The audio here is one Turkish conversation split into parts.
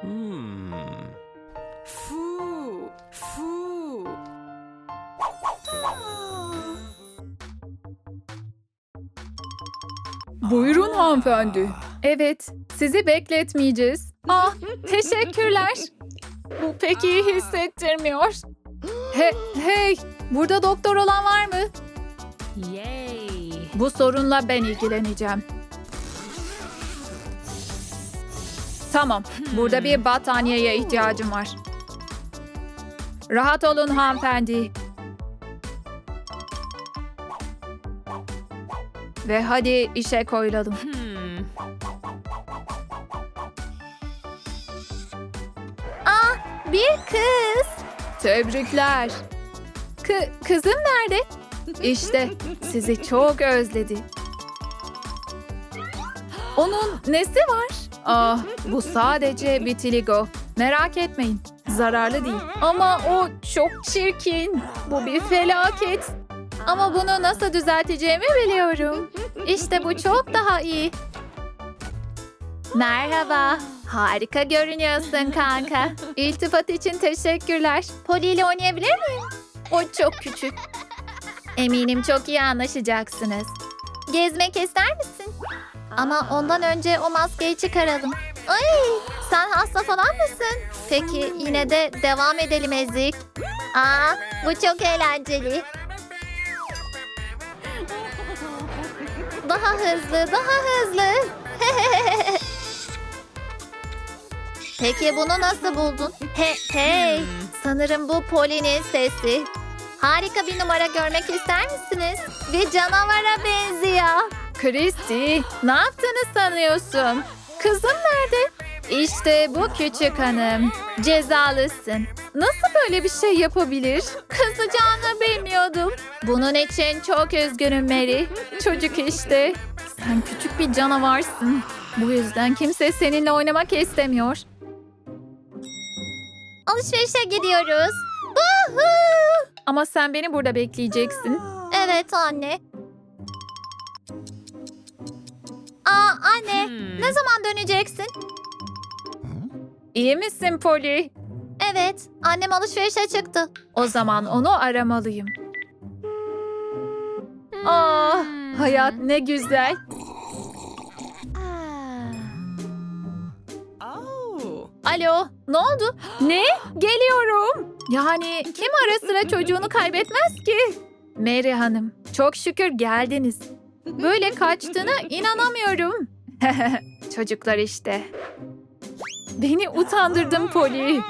Hmm. Fu, fu. Buyurun hanımefendi. Evet, sizi bekletmeyeceğiz. Ah, teşekkürler. Bu pek iyi hissettirmiyor. He, hey, burada doktor olan var mı? Yay! Bu sorunla ben ilgileneceğim. Tamam, burada bir battaniyeye ihtiyacım var. Rahat olun hanımefendi. Ve hadi işe koyulalım. Hmm. Bir kız. Tebrikler. Kı kızım nerede? İşte sizi çok özledi. Onun nesi var? Ah, bu sadece vitiligo. Merak etmeyin. Zararlı değil. Ama o çok çirkin. Bu bir felaket. Ama bunu nasıl düzelteceğimi biliyorum. İşte bu çok daha iyi. Merhaba. Harika görünüyorsun kanka. İltifat için teşekkürler. Poli ile oynayabilir miyim? O çok küçük. Eminim çok iyi anlaşacaksınız. Gezmek ister misin? Ama ondan önce o maskeyi çıkaralım. Ay, sen hasta falan mısın? Peki yine de devam edelim Ezik. Aa, bu çok eğlenceli. Daha hızlı, daha hızlı. Peki bunu nasıl buldun? He, hey, sanırım bu Poli'nin sesi. Harika bir numara görmek ister misiniz? Bir canavara benziyor. Christy, ne yaptığını sanıyorsun? Kızım nerede? İşte bu küçük hanım. Cezalısın. Nasıl böyle bir şey yapabilir? Kızacağını bilmiyordum. Bunun için çok üzgünüm Mary. Çocuk işte. Sen küçük bir canavarsın. Bu yüzden kimse seninle oynamak istemiyor. Alışverişe gidiyoruz. Ama sen beni burada bekleyeceksin. Evet anne. Aa anne, Hmm. ne zaman döneceksin? İyi misin Polly? Evet, annem alışverişe çıktı. O zaman onu aramalıyım. Ah, hayat ne güzel. Oh. Alo, ne oldu? Ne? Geliyorum. Yani kim ara sıra çocuğunu kaybetmez ki? Mary Hanım, çok şükür geldiniz. Böyle kaçtığına inanamıyorum. Çocuklar işte. Beni utandırdın Polly.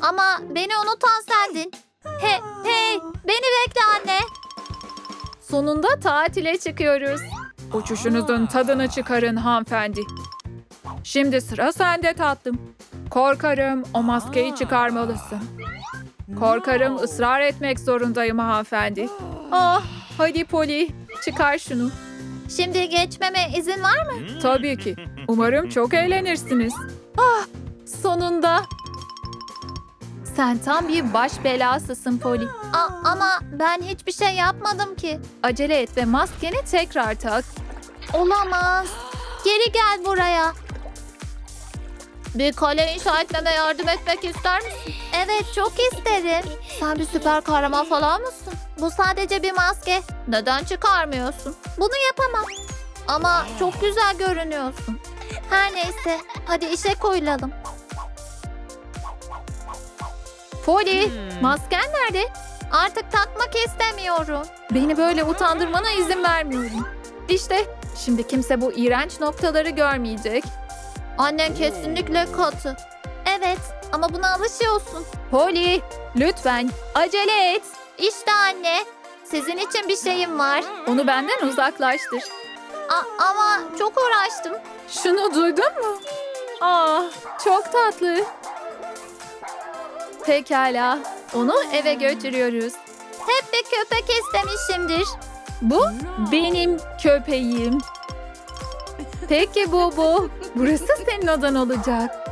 ama beni unutan sendin. He, hey, beni bekle anne. Sonunda tatile çıkıyoruz. Uçuşunuzun tadını çıkarın hanımefendi. Şimdi sıra sende tatlım. Korkarım o maskeyi çıkarmalısın. Korkarım ısrar etmek zorundayım hanımefendi. Ah, hadi Polly, çıkar şunu. Şimdi geçmeme izin var mı? Tabii ki. Umarım çok eğlenirsiniz. Ah, sonunda. Sen tam bir baş belasısın Polly. ama ben hiçbir şey yapmadım ki. Acele et ve maskeni tekrar tak. Olamaz. Geri gel buraya. Bir kale inşa etmeme yardım etmek ister misin? Evet çok isterim. Sen bir süper kahraman falan mısın? Bu sadece bir maske. Neden çıkarmıyorsun? Bunu yapamam. Ama çok güzel görünüyorsun. Her neyse hadi işe koyulalım. Polly Hmm. masken nerede? Artık takmak istemiyorum. Beni böyle utandırmana izin vermiyorum. İşte şimdi kimse bu iğrenç noktaları görmeyecek. Annen kesinlikle katı. Evet ama buna alışıyorsun. Polly lütfen acele et. İşte anne sizin için bir şeyim var. Onu benden uzaklaştır. ama çok uğraştım. Şunu duydun mu? Aa, çok tatlı. Pekala, onu eve götürüyoruz. Hep bir köpek istemişimdir. Bu benim köpeğim. Peki Bobo, burası senin odan olacak.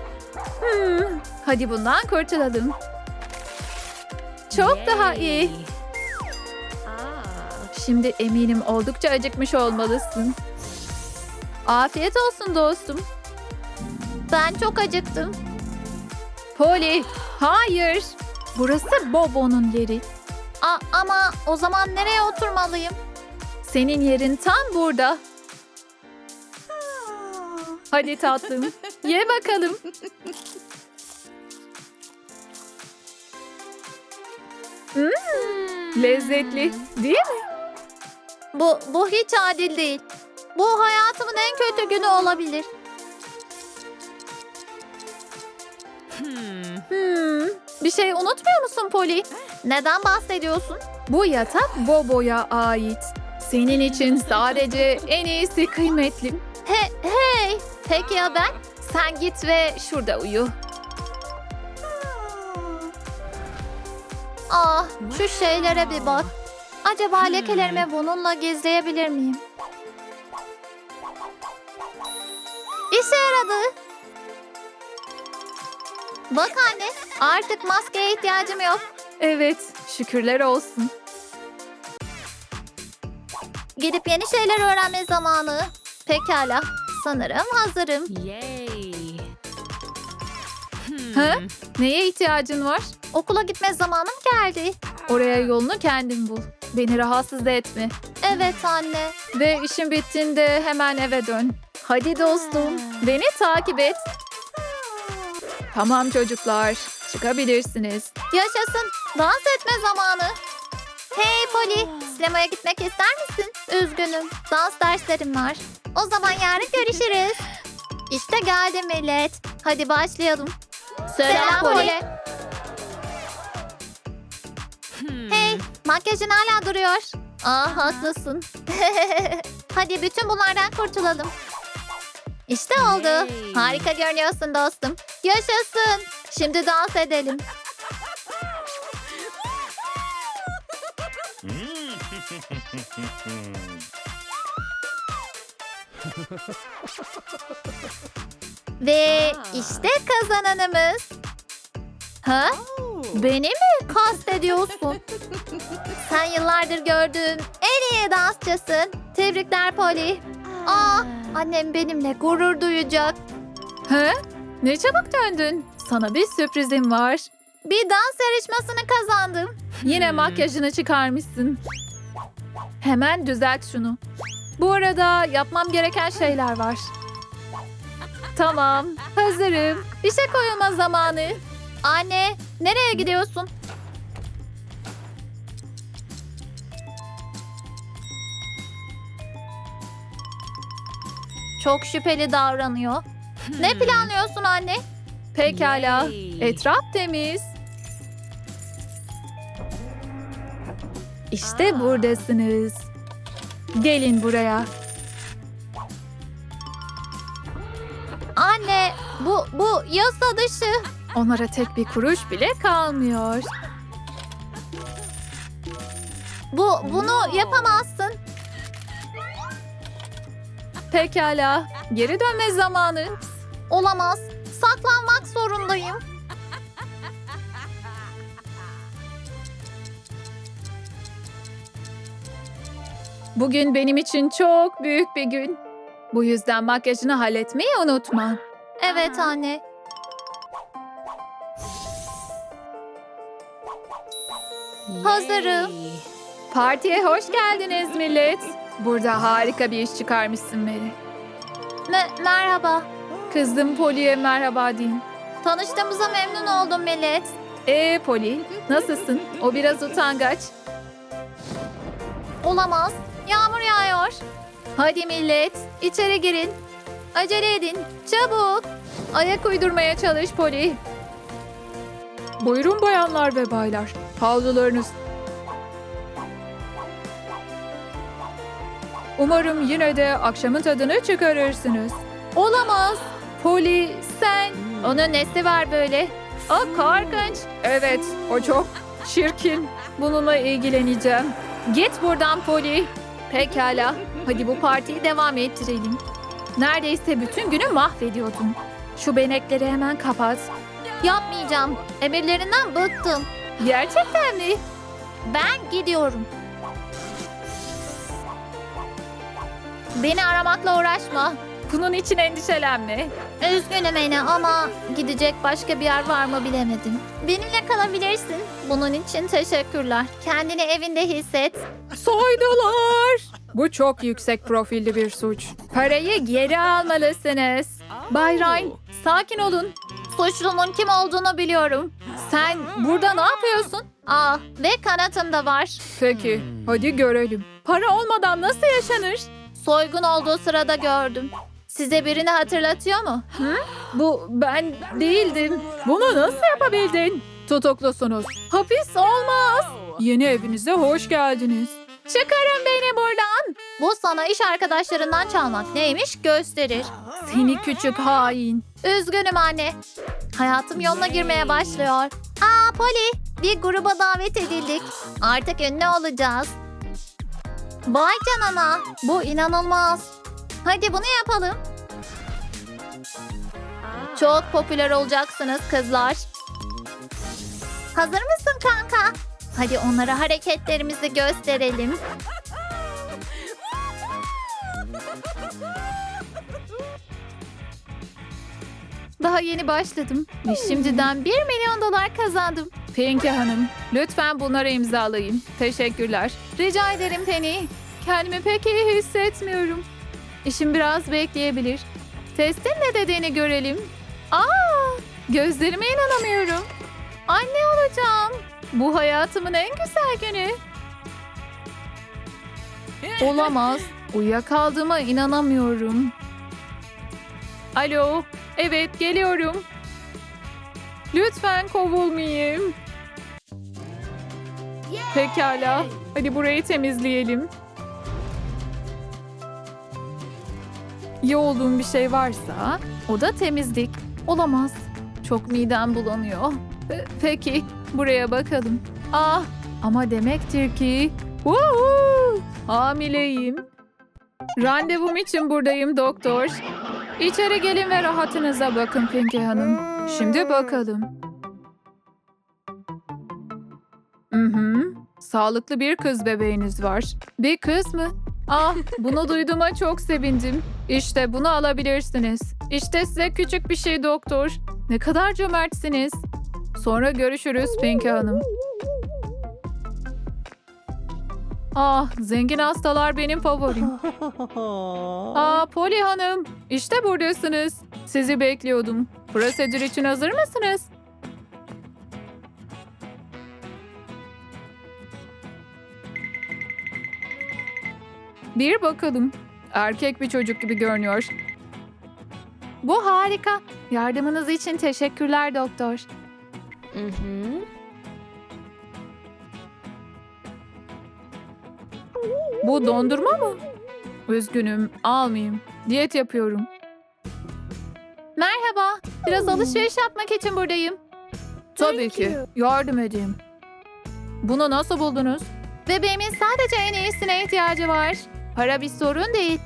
Hmm, hadi bundan kurtulalım. Çok daha iyi. Şimdi eminim oldukça acıkmış olmalısın. Afiyet olsun dostum. Ben çok acıktım. Polly, hayır. Burası Bobo'nun yeri. A- ama o zaman nereye oturmalıyım? Senin yerin tam burada. Hadi tatlım, ye bakalım. Hmm, lezzetli, değil mi? Bu, bu hiç adil değil. Bu hayatımın en kötü günü olabilir. Hmm. Hmm, bir şey unutmuyor musun Polly? Neden bahsediyorsun? Bu yatak Bobo'ya ait. Senin için sadece en iyisi kıymetlim. He, hey, peki ya ben? Sen git ve şurada uyu. Ah, şu şeylere bir bak. Acaba lekelerimi bununla gizleyebilir miyim? İşe yaradı. Bak anne, artık maskeye ihtiyacım yok. Evet, şükürler olsun. Gidip yeni şeyler öğrenme zamanı. Pekala, sanırım hazırım. Yay. Ha? Hmm. Neye ihtiyacın var? Okula gitme zamanım geldi. Oraya yolunu kendin bul. Beni rahatsız etme. Evet anne. Ve işin bittiğinde hemen eve dön. Hadi dostum, beni takip et. Tamam çocuklar, çıkabilirsiniz. Yaşasın, dans etme zamanı. Hey Polly, sinemaya gitmek ister misin? Üzgünüm, dans derslerim var. O zaman yarın görüşürüz. İşte geldi millet. Hadi başlayalım. Selam, Polly. Hmm. Hey, makyajın hala duruyor. Aa, haklısın. Hadi bütün bunlardan kurtulalım. İşte oldu. Yay. Harika görünüyorsun dostum. Yaşasın. Şimdi dans edelim. Ve işte kazananımız. Ha? Beni mi kastediyorsun? Sen yıllardır gördüğüm en iyi dansçısın. Tebrikler Polly. Aa, annem benimle gurur duyacak. He? Ne çabuk döndün. Sana bir sürprizim var. Bir dans yarışmasını kazandım. Yine Hmm. makyajını çıkarmışsın. Hemen düzelt şunu. Bu arada yapmam gereken şeyler var. Tamam, hazırım. İşe koyulma zamanı. Anne, nereye gidiyorsun? Çok şüpheli davranıyor. Ne Hmm. planlıyorsun anne? Pekala. Etraf temiz. İşte Aa. buradasınız. Gelin buraya. Anne, bu bu yasa dışı. Onlara tek bir kuruş bile kalmıyor. Bu bunu yapamazsın. Pekala. Geri dönme zamanı. Olamaz. Saklanmak zorundayım. Bugün benim için çok büyük bir gün. Bu yüzden makyajını halletmeyi unutma. Evet anne. hazırım. Partiye hoş geldiniz millet. Burada harika bir iş çıkarmışsın Mary. merhaba. Kızım Polly'e merhaba deyin. Tanıştığımıza memnun oldum millet. Ee Polly, nasılsın? O biraz utangaç. Olamaz. Yağmur yağıyor. Hadi millet, içeri girin. Acele edin, çabuk. Ayak uydurmaya çalış Polly. Buyurun bayanlar ve baylar. Havlularınız. Umarım yine de akşamın tadını çıkarırsınız. Olamaz. Polly sen. Onun nesi var böyle? O korkunç. Evet o çok çirkin. Bununla ilgileneceğim. Git buradan Polly. Pekala. Hadi bu partiyi devam ettirelim. Neredeyse bütün günü mahvediyordun. Şu benekleri hemen kapat. Yapmayacağım. Emirlerinden bıktım. Gerçekten mi? Ben gidiyorum. Beni aramakla uğraşma. Bunun için endişelenme. Üzgünüm Ene ama gidecek başka bir yer var mı bilemedim. Benimle kalabilirsin. Bunun için teşekkürler. Kendini evinde hisset. Soydular. Bu çok yüksek profilli bir suç. Parayı geri almalısınız. Bay Ryan, sakin olun. Suçlunun kim olduğunu biliyorum. Sen burada ne yapıyorsun? Aa ve kanatım da var. Peki, hadi görelim. Para olmadan nasıl yaşanır? Soygun olduğu sırada gördüm. Size birini hatırlatıyor mu? Bu ben değildim. Bunu nasıl yapabildin? Tutuklusunuz. Hapis olmaz. Yeni evinize hoş geldiniz. Çıkarın beni buradan. Bu sana iş arkadaşlarından çalmak neymiş gösterir. Seni küçük hain. Üzgünüm anne. Hayatım yoluna girmeye başlıyor. Aa Polly, bir gruba davet edildik. Artık ünlü olacağız. Vay canına, bu inanılmaz. Hadi bunu yapalım. Çok popüler olacaksınız kızlar. Hazır mısın kanka? Hadi onlara hareketlerimizi gösterelim. Daha yeni başladım. Ve şimdiden 1 milyon dolar kazandım. Pinky Hanım, lütfen bunları imzalayın. Teşekkürler. Rica ederim Penny. Kendimi pek iyi hissetmiyorum. İşim biraz bekleyebilir. Testin ne dediğini görelim. Aa, gözlerime inanamıyorum. Anne olacağım. Bu hayatımın en güzel günü. Olamaz. Uyuyakaldığıma inanamıyorum. Alo, evet geliyorum. Lütfen kovulmayayım. Pekala, hadi burayı temizleyelim. İyi olduğum bir şey varsa o da temizlik. Olamaz. Çok midem bulanıyor. Pe- Peki, buraya bakalım. Ah, ama demektir ki... Woohoo! Hamileyim. Randevum için buradayım doktor. İçeri gelin ve rahatınıza bakın Pinky Hanım. Şimdi bakalım. Hı hı. Sağlıklı bir kız bebeğiniz var. Bir kız mı? Ah, bunu duyduğuma çok sevindim. İşte bunu alabilirsiniz. İşte size küçük bir şey doktor. Ne kadar cömertsiniz. Sonra görüşürüz Pinky Hanım. Ah, zengin hastalar benim favorim. Aa, Polly Hanım, işte buradasınız. Sizi bekliyordum. Prosedür için hazır mısınız? Bir bakalım. Erkek bir çocuk gibi görünüyor. Bu harika. Yardımınız için teşekkürler doktor. Bu dondurma mı? Üzgünüm, almayayım. Diyet yapıyorum. Merhaba, biraz alışveriş yapmak için buradayım. Tabii ki, yardım edeyim. Bunu nasıl buldunuz? Bebeğimin sadece en iyisine ihtiyacı var. Para bir sorun değil.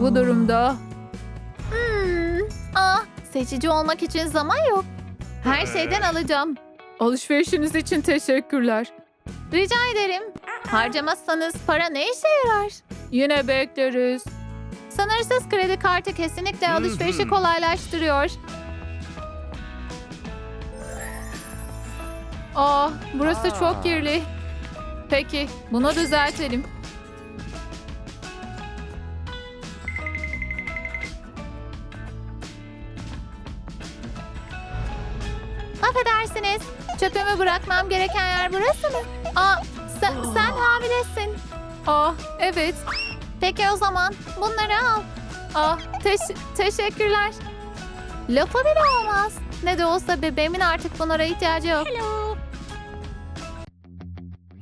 Bu durumda Hmm. Ah, seçici olmak için zaman yok. Her şeyden alacağım. Alışverişiniz için teşekkürler. Rica ederim. Harcamazsanız para ne işe yarar? Yine bekleriz. Sınırsız kredi kartı kesinlikle alışverişi kolaylaştırıyor. Ah, burası çok kirli. Peki, bunu düzeltelim. Affedersiniz. Çöpümü bırakmam gereken yer burası mı? Aa, sen, sen hamilesin. Ah, evet. Peki o zaman bunları al. Ah, teş- teşekkürler. Lafı bile olmaz. Ne de olsa bebeğimin artık bunlara ihtiyacı yok.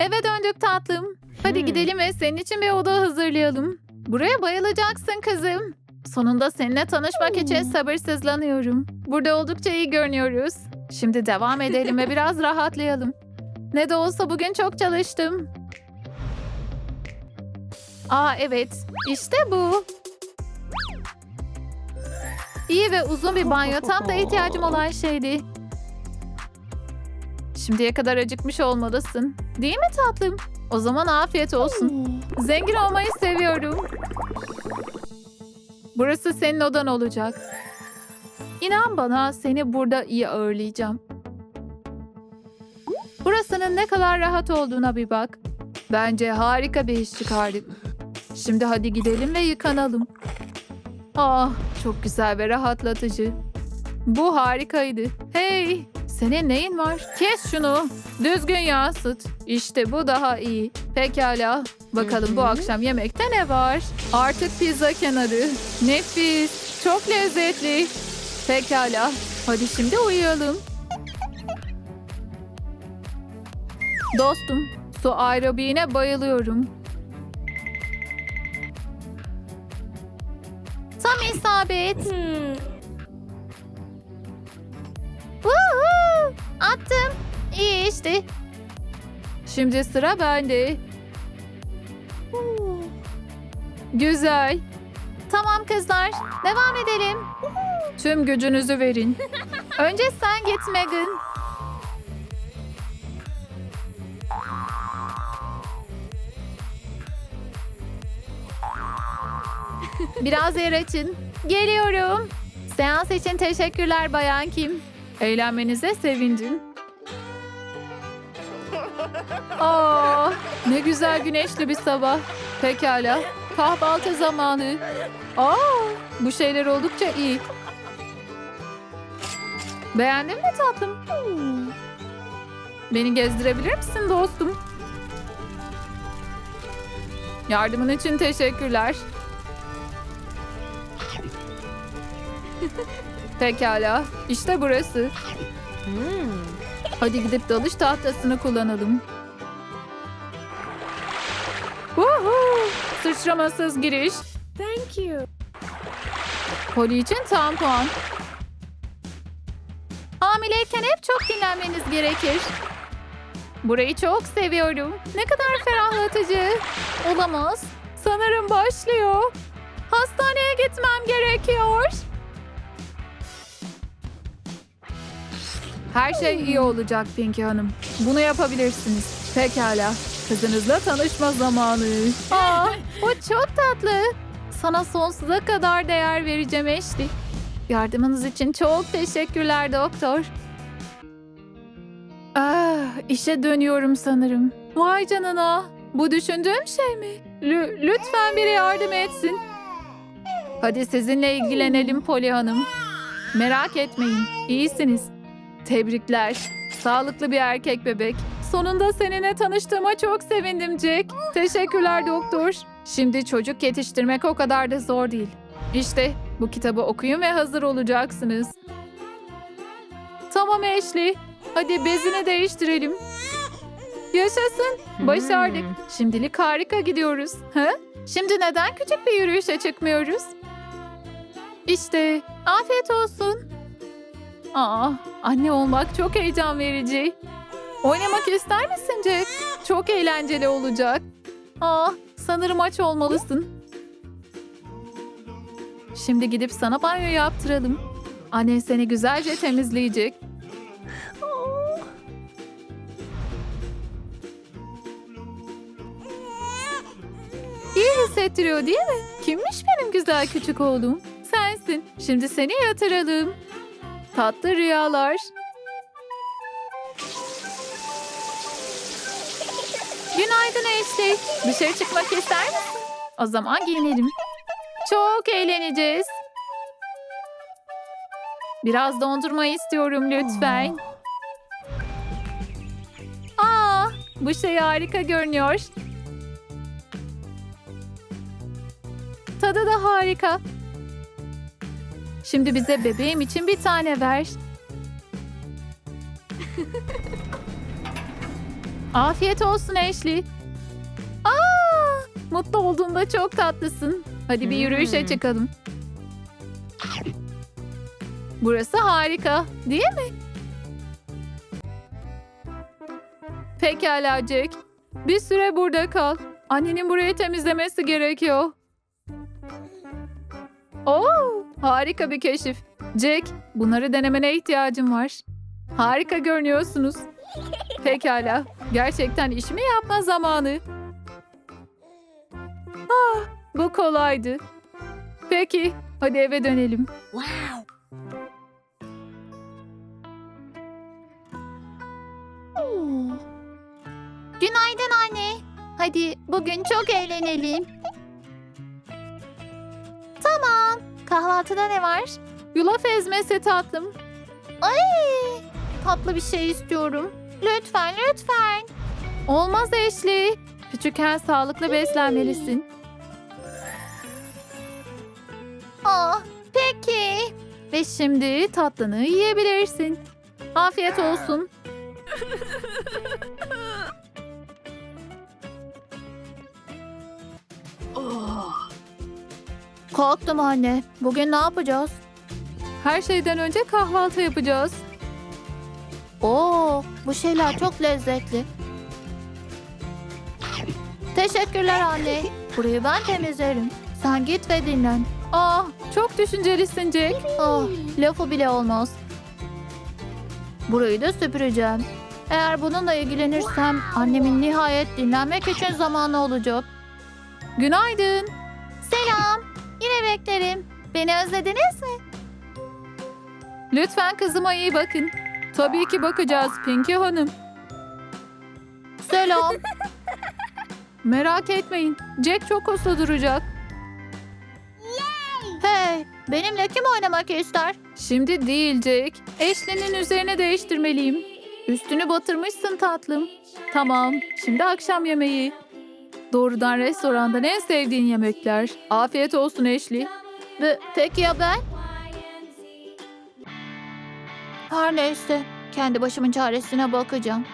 Eve döndük tatlım. Hadi Hmm. gidelim ve senin için bir oda hazırlayalım. Buraya bayılacaksın kızım. Sonunda seninle tanışmak için sabırsızlanıyorum. Burada oldukça iyi görünüyoruz. Şimdi devam edelim ve biraz rahatlayalım. Ne de olsa bugün çok çalıştım. Aa evet, işte bu. İyi ve uzun bir banyo tam da ihtiyacım olan şeydi. Şimdiye kadar acıkmış olmalısın. Değil mi tatlım? O zaman afiyet olsun. Zengin olmayı seviyorum. Burası senin odan olacak. İnan bana seni burada iyi ağırlayacağım. Burasının ne kadar rahat olduğuna bir bak. Bence harika bir iş çıkardık. Şimdi hadi gidelim ve yıkanalım. Ah, çok güzel ve rahatlatıcı. Bu harikaydı. Hey, senin neyin var? Kes şunu. Düzgün yansıt. İşte bu daha iyi. Pekala. Bakalım bu akşam yemekte ne var? Artık pizza kenarı. Nefis. Çok lezzetli. Pekala. Hadi şimdi uyuyalım. Dostum, su aerobiğine bayılıyorum. Tam isabet. Hmm. Woohoo! Attım. İyi işte. Şimdi sıra bende. Güzel. Tamam kızlar. Devam edelim. Tüm gücünüzü verin. Önce sen git Megan. Biraz yer açın. Geliyorum. Seans için teşekkürler Bayan Kim. Eğlenmenize sevindim. Aa, ne güzel güneşli bir sabah. Pekala. Kahvaltı zamanı. Aa, bu şeyler oldukça iyi. Beğendin mi tatlım? Beni gezdirebilir misin dostum? Yardımın için teşekkürler. Pekala. İşte burası. Hmm. Hadi gidip dalış tahtasını kullanalım. Woohoo! Sıçramasız giriş. Thank you. Poli için tam puan. Hamileyken hep çok dinlenmeniz gerekir. Burayı çok seviyorum. Ne kadar ferahlatıcı. Olamaz. Sanırım başlıyor. Hastaneye gitmem gerekiyor. Her şey iyi olacak Pinky Hanım. Bunu yapabilirsiniz. Pekala. Kızınızla tanışma zamanı. Aa, o çok tatlı. Sana sonsuza kadar değer vereceğim Eşli. Yardımınız için çok teşekkürler doktor. Ah, işe dönüyorum sanırım. Vay canına. Bu düşündüğüm şey mi? Lü- lütfen biri yardım etsin. Hadi sizinle ilgilenelim Poli Hanım. Merak etmeyin, iyisiniz. Tebrikler. Sağlıklı bir erkek bebek. Sonunda seninle tanıştığıma çok sevindim Jack. Teşekkürler doktor. Şimdi çocuk yetiştirmek o kadar da zor değil. İşte bu kitabı okuyun ve hazır olacaksınız. Tamam Ashley. Hadi bezini değiştirelim. Yaşasın. Başardık. Hmm. Şimdilik harika gidiyoruz. Ha? Şimdi neden küçük bir yürüyüşe çıkmıyoruz? İşte afiyet olsun. Aa, anne olmak çok heyecan verici. Oynamak ister misin Jack? Çok eğlenceli olacak. Aa, sanırım aç olmalısın. Şimdi gidip sana banyo yaptıralım. Annen seni güzelce temizleyecek. İyi hissettiriyor değil mi? Kimmiş benim güzel küçük oğlum? Sensin. Şimdi seni yatıralım. Tatlı rüyalar. Günaydın Ashley. Dışarı çıkmak ister misin? O zaman giyinelim. Çok eğleneceğiz. Biraz dondurma istiyorum lütfen. Aa, bu şey harika görünüyor. Tadı da harika. Şimdi bize bebeğim için bir tane ver. Afiyet olsun Ashley. Aa, mutlu olduğunda çok tatlısın. Hadi bir yürüyüşe Hmm. çıkalım. Burası harika, değil mi? Pekala Jack. Bir süre burada kal. Annenin burayı temizlemesi gerekiyor. Oo, harika bir keşif. Jack, bunları denemene ihtiyacım var. Harika görünüyorsunuz. Pekala, gerçekten işimi yapma zamanı. Ah, bu kolaydı. Peki, hadi eve dönelim. Günaydın anne. Hadi bugün çok eğlenelim. Tamam. Kahvaltıda ne var? Yulaf ezmesi tatlım. Ay, tatlı bir şey istiyorum. Lütfen, lütfen. Olmaz Ashley. Küçükken sağlıklı beslenmelisin. Ah, peki. Ve şimdi tatlını yiyebilirsin. Afiyet olsun. Kalktım anne. Bugün ne yapacağız? Her şeyden önce kahvaltı yapacağız. Oo, bu şeyler çok lezzetli. Teşekkürler anne. Burayı ben temizlerim. Sen git ve dinlen. Ah, çok düşüncelisin Jack. Ah, lafı bile olmaz. Burayı da süpüreceğim. Eğer bununla ilgilenirsem annemin nihayet dinlenmek için zamanı olacak. Günaydın. Selam. Yine beklerim. Beni özlediniz mi? Lütfen kızıma iyi bakın. Tabii ki bakacağız Pinky Hanım. Selam. Merak etmeyin. Jack çok usta duracak. Benimle kim oynamak ister? Şimdi değil Jack. Ashley'nin üzerine değiştirmeliyim. Üstünü batırmışsın tatlım. Tamam. Şimdi akşam yemeği. Doğrudan restorandan en sevdiğin yemekler. Afiyet olsun Ashley. Ve peki ya ben? Her neyse. Kendi başımın çaresine bakacağım.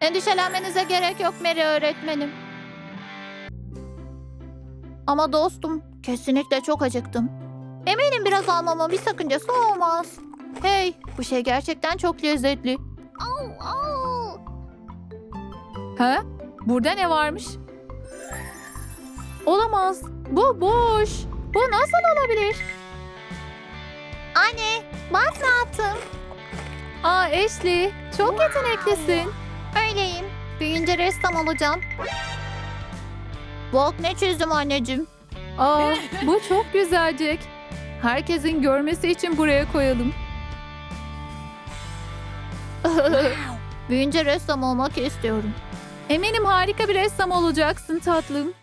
Endişelenmenize gerek yok Mary öğretmenim. Ama dostum, kesinlikle çok acıktım. Eminim biraz almama bir sakıncası olmaz. Hey, bu şey gerçekten çok lezzetli. Ha? Burada ne varmış? Olamaz. Bu boş. Bu nasıl olabilir? Anne, bak ne yaptım. Aa Ashley, çok yeteneklisin. Öyleyim. Büyüyünce ressam olacağım. Bak ne çizdim anneciğim. Aa, bu çok güzel Jack. Herkesin görmesi için buraya koyalım. Büyüyünce ressam olmak istiyorum. Eminim harika bir ressam olacaksın tatlım.